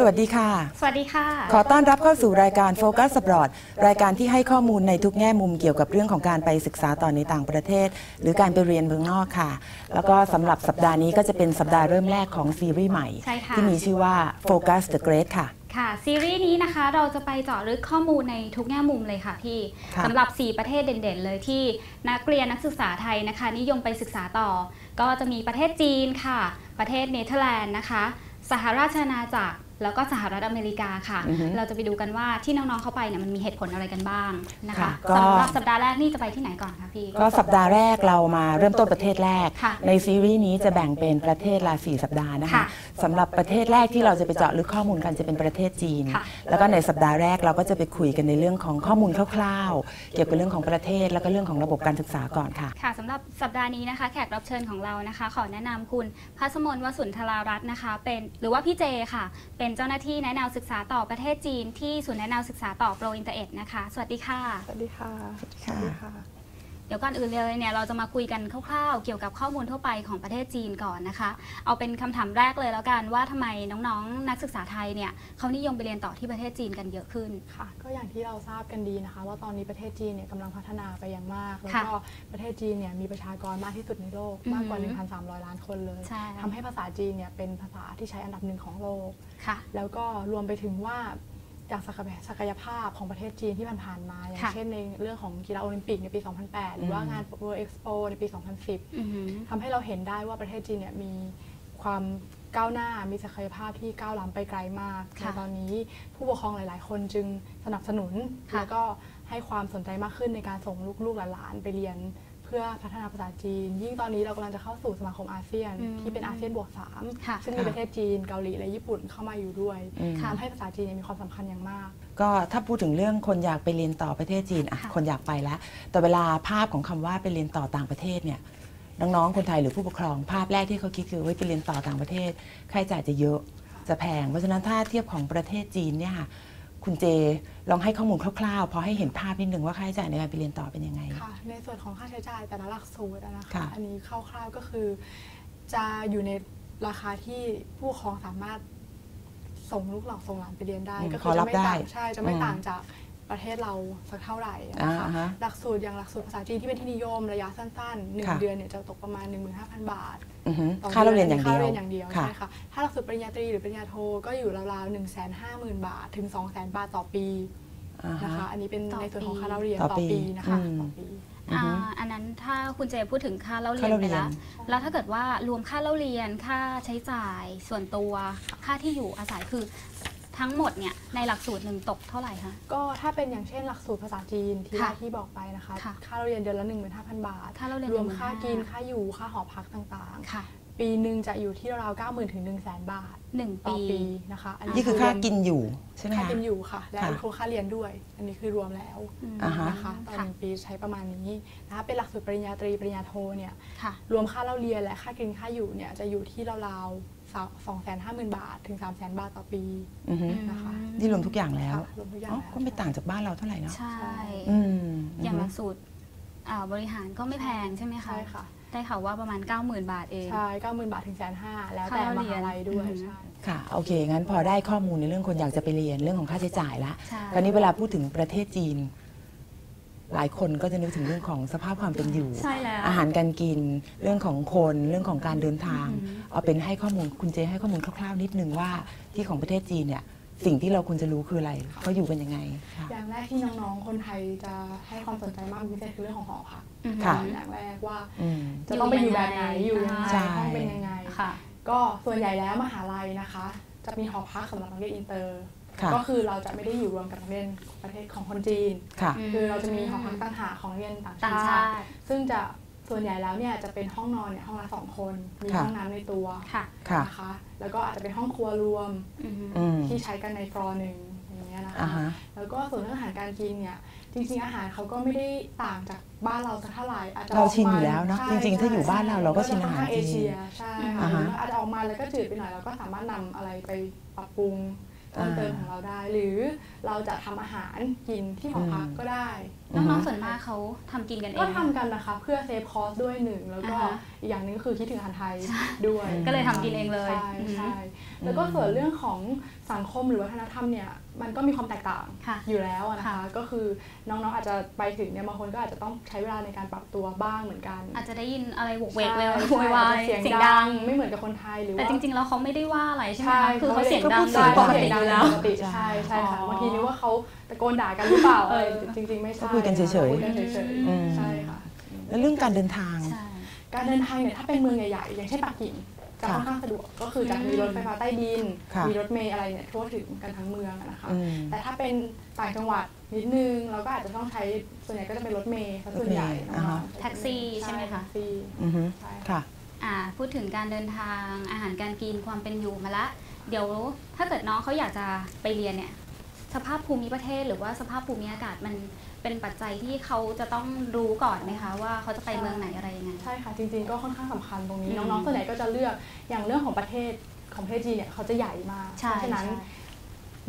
สวัสดีค่ะ สวัสดีค่ะ ขอต้อนรับเข้าสู่รายการ Focus Abroad รายการที่ให้ข้อมูลในทุกแง่มุมเกี่ยวกับเรื่องของการไปศึกษาต่อในต่างประเทศ หรือการไปเรียนเมืองนอกค่ะ แล้วก็สำหรับสัปดาห์นี้ก็จะเป็นสัปดาห์เริ่มแรกของซีรีส์ใหม่ใช่ค่ะที่มีชื่อว่า Focus the Great ค่ะค่ะซีรีส์นี้นะคะเราจะไปเจาะลึกข้อมูลในทุกแง่มุมเลยค่ะพี่ค่ะสำหรับ 4 ประเทศเด่นๆ เลยที่นักเรียนนักศึกษาไทยนะคะ นิยมไปศึกษาต่อ ก็จะมีประเทศจีนค่ะ ประเทศเนเธอร์แลนด์นะคะ สหราชอาณาจักร แล้วก็สหรัฐอเมริกาค่ะอือฮึเราจะไปดูกันว่าที่น้องๆเข้าไปเนี่ยมันมีเหตุผลอะไรกันบ้างนะคะค่ะก็สำหรับสัปดาห์แรกนี่จะไปที่ไหนก่อนคะพี่ ก็สัปดาห์แรกเรามาเริ่มต้นประเทศแรกค่ะในซีรีส์นี้จะแบ่งเป็นประเทศละสี่สัปดาห์นะคะค่ะสำหรับประเทศแรกที่เราจะไปเจาะลึกข้อมูลกันจะเป็นประเทศจีนค่ะแล้วก็ในสัปดาห์แรกเราก็จะไปคุยกันในเรื่องของข้อมูลคร่าวๆ เกี่ยวกับเรื่องของประเทศแล้วก็เรื่องของระบบการศึกษาก่อนค่ะ ค่ะสำหรับสัปดาห์นี้นะคะ แขกรับเชิญของเรานะคะ ขอแนะนำคุณพัสมนวสุนทรารัตน์นะคะ เป็นหรือว่าพี่เจค่ะเป็นเจ้าหน้าที่แนะแนวศึกษาต่อประเทศจีนที่ศูนย์แนะแนวศึกษาต่อโปรอินเตอร์เอ็ดนะคะ สวัสดีค่ะ สวัสดีค่ะค่ะค่ะ เดี๋ยวก่อนอื่นเลยเนี่ยเราจะมาคุยกันคร่าวๆ เกี่ยวกับข้อมูลทั่วไปของประเทศจีนก่อนนะคะ เอาเป็นคำถามแรกเลยแล้วกันว่าทำไมน้องๆ นักศึกษาไทยเนี่ยเขานิยมไปเรียนต่อที่ประเทศจีนกันเยอะขึ้นค่ะ ก็อย่างที่เราทราบกันดีนะคะ ว่าตอนนี้ประเทศจีนเนี่ยกำลังพัฒนาไปอย่างมาก แล้วค่ะก็ประเทศจีนเนี่ยมีประชากรมากที่สุดในโลกอือหือมากกว่า 1,300 ล้านคนเลยใช่ทำให้ภาษาจีนเนี่ยเป็นภาษาที่ใช้อันดับหนึ่งของโลกค่ะแล้วก็รวมไปถึงว่า จากศักยศักยภาพของประเทศจีนที่ผ่านๆมา อย่างค่ะเช่นในเรื่องของกีฬาโอลิมปิกในปี 2008 หรือว่างาน World Expo ในปี 2010อือหือทำให้เราเห็นได้ว่าประเทศจีนเนี่ยมีความก้าวหน้ามีศักยภาพที่ก้าวล้ำไปไกลมากค่ะในตอนนี้ผู้ปกครองหลาย ๆ คนจึงสนับสนุนค่ะแล้วก็ให้ความสนใจมากขึ้นในการส่งลูกๆหลานๆไปเรียน เพื่อพัฒนาภาษาจีน ยิ่งตอนนี้เรากำลังจะเข้าสู่สมาคมอาเซียนอืมที่เป็นอาเซียนบวกค่ะ3ซึ่งมีประเทศจีนเกาหลีและญี่ปุ่นเข้ามาอยู่ด้วยอืมทำให้ภาษาจีนเนี่ยมีความสำคัญอย่างมาก ก็ถ้าพูดถึงเรื่องคนอยากไปเรียนต่อประเทศจีนอะค่ะคนอยากไปแล้ว แต่เวลาภาพของคำว่าไปเรียนต่อต่างประเทศเนี่ยน้องๆคนไทยหรือผู้ปกครองภาพแรกที่เขาคิดคือว่าไปเรียนต่อต่างประเทศค่าใช้จ่ายจะเยอะจะแพง เพราะฉะนั้นถ้าเทียบของประเทศจีนเนี่ยค่ะ คุณเจลองให้ข้อมูลคร่าวๆ พอให้เห็นภาพนิดนึงว่าค่าใช้จ่ายในการไปเรียนต่อเป็นยังไง ค่ะ ในส่วนของค่าใช้จ่ายแต่ละหลักสูตรอะนะคะ ค่ะ อันนี้คร่าวๆก็คือ จะอยู่ในราคาที่ผู้ปกครองสามารถส่งลูกหลานส่งหลานไปเรียนได้ อืมก็พอรับจะไม่ต่างได้ใช่จะไม่อืม ต่างจาก ประเทศเราสักเท่าไหร่นะคะอ่าฮะหลักสูตรอย่างหลักสูตรภาษาจีนที่เป็นที่นิยมระยะสั้นๆหนึ่งค่ะเดือนเนี่ยจะตกประมาณ 15,000 บาทอือฮึต่อค่าเราเรียนอย่างเดียวค่าเรียนอย่างเดียวค่ะใช่ค่ะถ้าหลักสูตรปริญญาตรีหรือปริญญาโทก็อยู่ราวๆ1 5 0 0 0 0บาทถึง2 0 0 0 0 0บาทต่อปีอ่าฮะนะคะอันนี้เป็นต่อในส่วนของปีค่าเราเรียนต่อต่อปีปีนะคะอืมต่อปีอือฮึอ่าอันนั้นถ้าคุณเจพูดถึงค่าเล่าเรียค่านเล่าไปเรียนแล้ว แล้วถ้าเกิดว่ารวมค่าเล่าเรียนค่าใช้จ่ายส่วนตัวค่าที่อยู่อาศัยคือ ทั้งหมดเนี่ยในหลักสูตรหนึ่งตกเท่าไหร่คะ ก็ถ้าเป็นอย่างเช่นหลักสูตรภาษาจีนที่ค่ะแรกที่บอกไปนะคะ ค่ะค่าเราเรียนเดือนละ 15,000 บาท ค่าเล่าเรียนรวม15,000ค่ากินค่าอยู่ ค่าหอพักต่างค่ะๆ ปีหนึ่งจะอยู่ที่ราวๆ90,000ถึง1 0 0 0 0 0 บาทหนึ่งต่อปี ปีนะคะ อันนี่คือค่ากินอยู่ใช่ไหมค่าคะ กินอยู่ค่ะ และค่ะอีกค่าเรียนด้วย อันนี้คือรวมแล้วอืมอ่าฮะนะคะตอนหนึ่งปีใช้ประมาณนี้นะคะเป็นหลักสูตรปริญญาตรีปริญญาโทเนี่ย ค่ะ รวมค่าเล่าเรียนและค่ากินค่าอยู่เนี่ยจะอยู่ที่ราวๆ สองแสนห้าหมื่นบาท ถึง3 0 0 0 0 0บาทต่อปีอือฮึนะคะนี่รวมทุกอย่างแล้วค่ะรวมทุกอย่างอ๋อแล้วก็ไม่ต่างจากบ้านเราเท่าไหร่เนาะใช่อืมอย่างหลักสูตรอ่าบริหารก็ไม่แพงใช่ไหมคะใช่ค่ะได้ข่าวว่าประมาณ 90,000 บาทเอง ใช่เก้าหมื่นบาทถึงแสนห้าแล้วแต่ค่าเล่ามเรียนหาลัยด้วยอือฮึใช่ค่ะ โอเค งั้นพอได้ข้อมูลในเรื่องคนอยากจะไปเรียนเรื่องของค่าใช้จ่ายละใช่คราวนี้เวลาพูดถึงประเทศจีน หลายคนก็จะนึกถึงเรื่องของสภาพความเป็นอยู่ ใช่แล้วอาหารการกิน เรื่องของคนเรื่องของการเดินทางอือหือเอาเป็นให้ข้อมูลคุณเจให้ข้อมูลคร่าวๆนิดนึงว่าที่ของประเทศจีนเนี่ยสิ่งที่เราควรจะรู้คืออะไรเขาอยู่กันยังไงค่ะอย่างแรกที่น้องๆ คนไทยจะให้ความสนใจมากเป็นพิเศษคือเรื่องของหอพักอือฮึค่ะอย่างแรกว่าอืมจะต้องไปอยู่แบบไหนอยู่ยังไงใช่ห้องเป็นยังไงค่ะก็ส่วนใหญ่แล้วมหาลัยนะคะ จะมีหอพักสำหรับนักเรียนอินเตอร์ค่ะ ก็คือเราจะไม่ได้อยู่รวมกับนักเรียนประเทศของคนจีนค่ะอืมคือเราจะมีหอพักต่างหากของนักเรียนต่างต่างชาชาติติ ซึ่งจะส่วนใหญ่แล้วเนี่ยจะเป็นห้องนอนเนี่ยห้องละสองคน มีค่ะห้องน้ำในตัวค่ะค่ะนะคะ แล้วก็อาจจะเป็นห้องครัวรวมอือฮึอืมที่ใช้กันในฟลอร์หนึ่งอย่างเงี้ยนะอ่าคะฮะแล้วก็ส่วนเรื่องอาหารการกินเนี่ยจริงๆอาหารเขาก็ไม่ได้ต่างจากบ้านเราสักเท่าไหร่อาจจะเรากมชินอยู่แล้วเนอะใช่จริงๆ ถ้าอยู่บ้านเราเราก็ชินอาหารค่อนข้งเอจีนเชียใช่อ่าค่ะฮะอาจจะออกมาแล้วก็จืดไปหน่อยเราก็สามารถนำอะไรไปปรับปรุง เพิ่มเติมอ่าของเราได้ หรือเราจะทำอาหารกินที่หอพักอืมก็ได้อือฮึน้องๆส่วนมากเขาทำกินกันเอก็งทำกันนะคะเพื่อเซฟคอสด้วยหนึ่งแล้วก็อ่าฮะอีกอย่างหนึงก็คือคิดถึงอาหารไทยด้วยก็เลยทำกินเองเลยใช่อือฮึใช่แล้วก็อืมส่วนเรื่องของสังคมหรือวัฒนธรรมเนี่ย มันก็มีความแตกต่างค่ะอยู่แล้วอะนะคะค่ะก็คือน้องๆอาจจะไปถึงเนี่ยบางคนก็อาจจะต้องใช้เวลาในการปรับตัวบ้างเหมือนกัน อาจจะได้ยินอะไรโวกเวกใช่เวลใช่โวยวายอาจจะเสียงเสียงดัดังงไม่เหมือนกับคนไทยหรือแต่ว่าจริงๆแล้วเขาไม่ได้ว่าอะไรใช่ไหมใช่คะคือเขาเสียงดังก็โดพูยดปเสียงกดังติอยู่แล้วปกติใช่ใช่ค่ะอ๋อบางทีนึกว่าเขาตะโกนด่ากันหรือเปล่าเออะไรอจริง ๆ ไม่ใช่ก็คุยกันเฉยๆคุยกันเฉยอืมๆใช่ค่ะแล้วเรื่องการเดินทางใช่การเดินทางเนี่ยถ้าเป็นเมืองใหญ่ๆอย่างเช่นปักกิ่ง จะค่ะค่อนข้างสะดวกก็คือจะมีรถไฟฟ้าใต้ดิน ค่ะมีรถเมล์อะไรเนี่ยทั่วถึงกันทั้งเมืองอะนะคะ อืม แต่ถ้าเป็นต่างจังหวัดนิดนึงเราก็อาจจะต้องใช้ส่วนใหญ่ก็จะเป็นรถเมล์ซะส่วนใหญ่รถเมล์น้องๆอ่าฮะใช้แท็กซี่ใช่ไหมคะ แท็กซี่อือฮึใช่ค่ะ ค่ะ อ่าพูดถึงการเดินทางอาหารการกินความเป็นอยู่มาละ เดี๋ยวถ้าเกิดน้องเขาอยากจะไปเรียนเนี่ย สภาพภูมิประเทศหรือว่าสภาพภูมิอากาศมันเป็นปัจจัยที่เขาจะต้องรู้ก่อนไหมคะ ว่าเขาจะไปเมืองไหนอะไรยังไงใช่ค่ะ จริงๆก็ค่อนข้างสำคัญตรงนี้อืมน้องๆส่วนใหญ่ก็จะเลือกอย่างเรื่องของประเทศของประเทศจีนเนี่ยเขาจะใหญ่มากใช่เพราะฉะนั้นใช่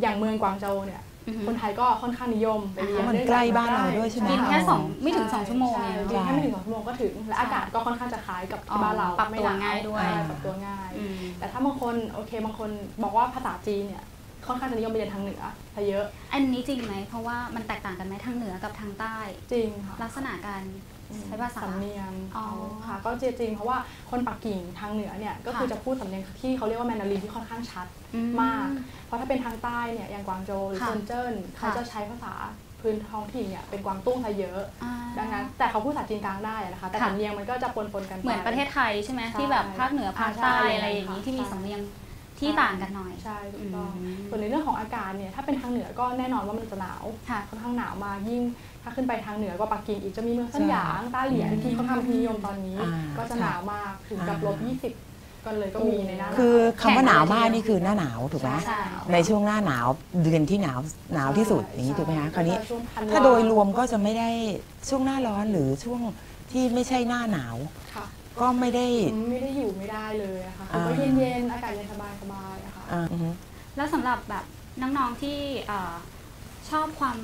อย่างเมืองกวางโจวเนี่ยอือฮึคนไทยก็ค่อนข้างนิยมไปเรียนมันด้วยใกล้บ้านเราด้วยใช่ไหมบินแค่สองไม่ถึงสองชั่วโมงใช่เองบินแค่ไม่ถึงสองชั่วโมงก็ถึง และใช่อากาศก็ค่อนข้างจะคล้ายกับอ๋อที่บ้านเราปรับตัวไม่หนง่ายด้วยใช่ปรับตัวง่ายอืมแต่ถ้าบางคนโอเคบางคนบอกว่าภาษาจีนเนี่ย ค่อนข้างจะนิยมไปเรียนทางเหนือซะเยอะ อันนี้จริงไหมเพราะว่ามันแตกต่างกันไหมทางเหนือกับทางใต้ จริงค่ะลักษณะการใช้ภาษาสำเนียงอ๋อเขาค่ะ ก็จริงๆเพราะว่าคนปักกิ่งทางเหนือเนี่ยก็คือค่ะจะพูดสำเนียงที่เขาเรียกว่าแมนดารินที่ค่อนข้างชัดอืมาก เพราะถ้าเป็นทางใต้เนี่ยอย่างกวางโจวหรือค่ะเซินเจิ้นเขาค่ะจะใช้ภาษาพื้นท้องถิ่นเนี่ยเป็นกวางตุ้งซะเยอะอ่าดังนั้น แต่เขาพูดภาษาจีนกลางได้นะคะ แต่ค่ะสำเนียงมันก็จะปนๆกันไปเหมือนประเทศไทยใช่ไหมใช่ที่แบบภาคเหนือภาคใต้อ่าใช่อะไรอย่างนี้ค่ะที่มีใช่สำเนียง ที่ต่างกันหน่อย ใช่ถูกต้องอืมส่วนในเรื่องของอากาศเนี่ยถ้าเป็นทางเหนือก็แน่นอนว่ามันจะหนาวค่ะค่อนข้างหนาวมากยิ่งถ้าขึ้นไปทางเหนือกว่าปักกิ่งอีกจะมีเมืองสันหยางต้าเหลียนอืมที่ค่อนข้างเป็นที่นิยมตอนนี้อ่าก็จะหนาวมากถึงกับอ่าลบ20ก็เลยก็มีในหน้าหนาวคือคำว่าหนาวมากนี่คือหน้าหนาวถูกไหมใช่ในช่วงหน้าหนาวเดือนที่หนาวหนาวที่สุดอย่างนี้ถูกไหมคะคราวนี้ช่วงธันวถ้าโดยรวมก็จะไม่ได้ช่วงหน้าร้อนหรือช่วงที่ไม่ใช่หน้าหนาวค่ะ ก็ไม่ได้ ไม่ได้อยู่ไม่ได้เลยอะค่ะคืออ่าก็เย็นๆอากาศเย็นสบายๆอะค่ะอ่าอือฮึแล้วสำหรับแบบน้องๆที่เอ่อชอบความ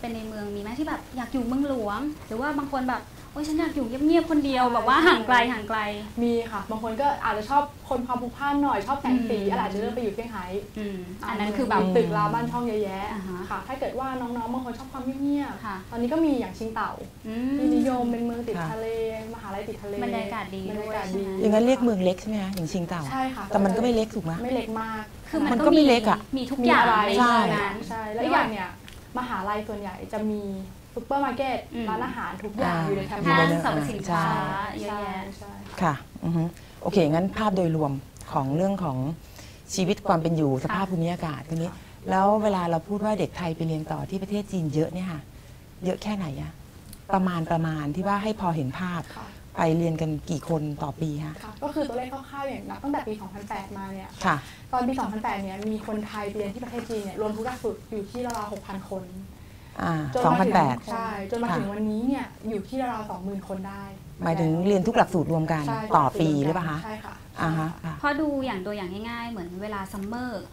เป็นในเมืองมีไหมที่แบบอยากอยู่เมืองหลวง หรือว่าบางคนแบบ โอ้ยฉันอยากอยู่เงียบๆคนเดียวใช่แบบว่าห่างไกลห่างไกล มีค่ะ บางคนก็อาจจะชอบคนความผูกพันหน่อยชอบแสงสีอืมอะไรอาจจะเลือกไปอยู่เซี่ยงไฮ้อืมอันนั้นคือแบบมีตึกรามบ้านช่องเยอะแยะอ่าฮะค่ะ ถ้าเกิดว่าน้องๆบางคนชอบความเงียบค่ะๆตอนนี้ก็มีอย่างชิงเต่าอืที่นิยมเป็นเมืองติดค่ะทะเลมหาลัยติดทะเลบรรยากาศดีบรรด้วยยากาศใช่ดีไหมอย่างนั้นเรียกเมืองเล็กใช่ไหมคะอย่างชิงเต่าใช่ค่ะแต่มันก็ไม่เล็กถูกไหมไม่เล็กมากคือมัมันนก็ก็ไม่มีเล็กอะมีทุกอย่างมีอะไรในใช่เมืองนั้นใช่แล้วอีกอย่างเนี่ยมหาลัยส่วนใหญ่จะมี ซุปเปอร์มาร์เก็ตอืม ร้านอาหารทุกอย่างอ่าอยู่ในแคมห้าปังสสรรพสินค้าใช่เยอะแยะ ใช่ ค่ะอือฮึโอเค งั้นภาพโดยรวมของเรื่องของชีวิตความเป็นอยู่สภาพภูมิอากาศทีนี้ แล้วเวลาเราพูดว่าเด็กไทยไปเรียนต่อที่ประเทศจีนเยอะเนี่ยค่ะ เยอะแค่ไหนอะประมาณประมาณที่ว่าให้พอเห็นภาพ ค่ะ ไปเรียนกันกี่คนต่อปีคะค่ะก็คือตัวเลขคร่าวๆอย่างนับตั้งแต่ปี 2008 มาเนี่ย ค่ะ ตอนปี 2008 เนี่ยมีคนไทยไปเรียนที่ประเทศจีนเนี่ยรวมทุกหลักสูตรอยู่ที่ราวๆ6,000 คนอ่า จนสองมาพันถึงแปดใช่จนมาค่ะถึงวันนี้เนี่ยอยู่ที่ราวๆ20,000คนได้หมายถึงเรียนทุกหลักสูตรรวมกันใช่ต่อปีหรือเปล่าคะใช่ค่ะ อ่าฮะค่ะ เพราะดูอย่างตัวอย่างง่ายๆ เหมือนเวลาซัมเมอร์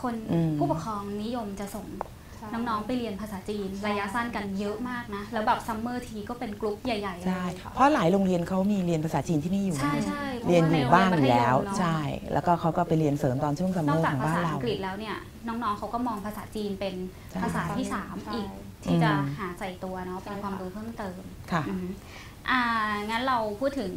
คนอืม ผู้ปกครองนิยมจะส่งใช่ น้องๆไปเรียนภาษาจีนใช่ระยะสั้นกันเยอะมากนะ แล้วแบบซัมเมอร์ทีก็เป็นกลุ่มใหญ่ๆเลใช่ยค่ะเพราะหลายโรงเรียนเขามีเรียนภาษาจีนที่นี่อยู่ ใช่นะใช่เรียนอยู่บ้างอยู่แล้วเพราะาในโรงเรียนมัธยมเนอะใช่ แล้วก็เขาก็ไปเรียนเสริมตอนช่วงซัมนเมอกอร์จากของภาบ้านษาเรา อังกฤษแล้วเนี่ย น้องๆเขาก็มองภาษาจีนเป็นใช่ ภาษาที่สามใช่อีก ที่จะอืมหาใส่ตัวเนาะเป็นใช่ความค่ะรู้เพิ่มเติม ค่ะ อืมอ่างั้นเราพูดถึง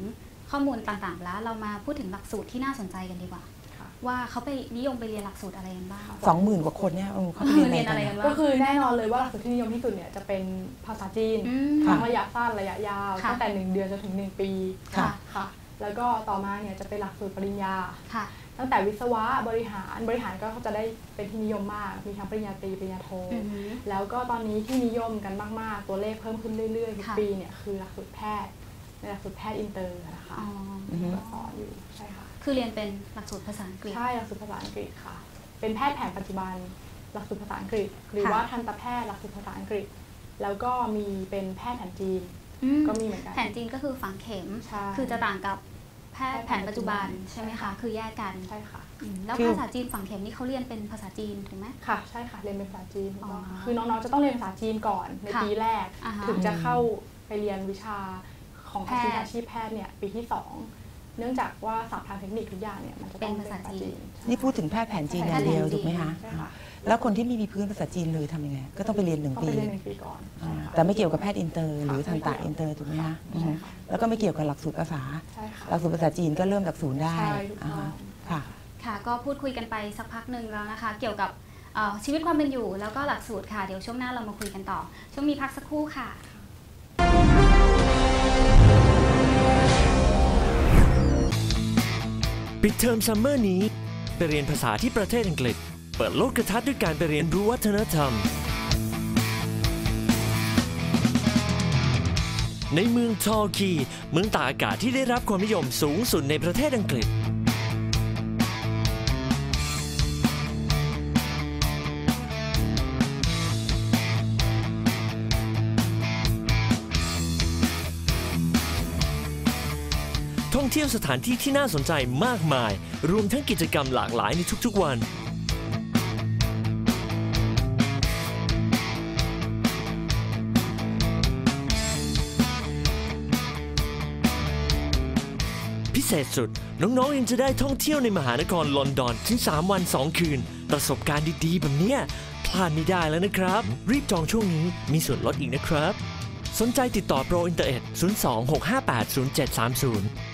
ข้อมูลต่างๆแล้ว เรามาพูดถึงหลักสูตรที่น่าสนใจกันดีกว่าค่ะ ว่าเขาไปนิยมไปเรียนหลักสูตรอะไรกันบ้างสองหมื่นกว่าคนเนี่ยเออเขาไปเรียนเรียนอะอะไรไรกักันนก็บ้างคือแน่นอนเลยว่าหลักสูตรที่นิยมที่สุดเนี่ยจะเป็นภาษาจีนอืมทั้งระยะสั้นระยะยาวค่ะตั้งแต่ 1 เดือนจนถึง 1 ปีค่ะค่ะ แล้วก็ต่อมาเนี่ยจะเป็นหลักสูตรปริญญาค่ะ ตั้งแต่วิศวะบริหารบริหารก็จะได้เป็นที่นิยมมากมีทั้งปริญญาตรีปริญญาโทอือหือแล้วก็ตอนนี้ที่นิยมกันมาก ๆ ตัวเลขเพิ่มขึ้นเรื่อยๆทุกค่ะปีเนี่ยคือหลักสูตรแพทย์ในหลักสูตรแพทย์อินเตอร์นะคะอ๋ออือฮึก็สอนอยู่ใช่ค่ะ คือเรียนเป็นหลักสูตรภาษาอังกฤษ ใช่หลักสูตรภาษาอังกฤษค่ะ เป็นแพทย์แผนปัจจุบันหลักสูตรภาษาอังกฤษ หรือค่ะว่าทันตแพทย์หลักสูตรภาษาอังกฤษ แล้วก็มีเป็นแพทย์แผนจีนอืมก็มีเหมือนกัน แผนจีนก็คือฝังเข็มใช่คือจะต่างกับแพทย์แพแผทย์นปัจจุบันแผนปัจจุบันใช่ไหมใช่คะค่ะคือแยกกัน ใช่ค่ะอืมแล้วคือภาษาจีนฝังเข็มนี่เขาเรียนเป็นภาษาจีนถูกไหมค่ะ ใช่ค่ะ เรียนเป็นภาษาจีนถูกต้องอ๋อคือน้องๆจะต้องเรียนภาษาจีนก่อนในค่ะปีแรกอ่าฮะถึงจะเข้าไปเรียนวิชาของแพอาทย์ชีพอาชีพแพทย์เนี่ยปีที่สอง เนื่องจากว่าศัพท์ทางเทคนิคทุกอย่างเนี่ยมันจะต้องเป็นภาษาจีน นี่พูดถึงแพทย์แผนจีนอย่างเดียวแพทย์แผนจีนถูกไหมคะใช่ค่ะแล้วคนที่ไม่มีพื้นภาษาจีนเลยทำยังไงก็ต้องไปเรียนหนึ่งต้องปีไปเรียนหนึ่งปีก่อนอ่าใช่ค่ะแต่ไม่เกี่ยวกับแพทย์อินเตอร์ หรือค่ะทันตะไม่เกี่ยวอินเตอร์ถูกไหมคะใช่ค่ะแล้วก็ไม่เกี่ยวกับหลักสูตรภาษาใช่ค่ะหลักสูตรภาษาจีนก็เริ่มจากศูนย์ได้ใช่ถูกต้องอ่าฮะค่ะค่ะ ก็พูดคุยกันไปสักพักหนึ่งแล้วนะคะ เกี่ยวกับเอ่อชีวิตความเป็นอยู่ แล้วก็หลักสูตรค่ะ เดี๋ยวช่วงหน้าเรามาคุยกันต่อ ช่วงนี้พักสักครู่ค่ะ ปิดเทอมซัมเมอร์นี้ไปเรียนภาษาที่ประเทศอังกฤษ เปิดโลกกระทัดด้วยการไปเรียนรู้วัฒนธรรม ในเมืองทอร์คีเมืองตากอากาศที่ได้รับความนิยมสูงสุดในประเทศอังกฤษ ที่ยวสถานที่ที่น่าสนใจมากมาย รวมทั้งกิจกรรมหลากหลายในทุกๆวัน พิเศษสุด น้องๆยังจะได้ท่องเที่ยวในมหานครลอนดอนถึง 3 วัน 2 คืน ประสบการณ์ดีๆ แบบเนี้ยพลาดไม่ได้แล้วนะครับ รีบจองช่วงนี้มีส่วนลดอีกนะครับสนใจติดต่อโปรอินเตอร์เอ็ด02 658 0730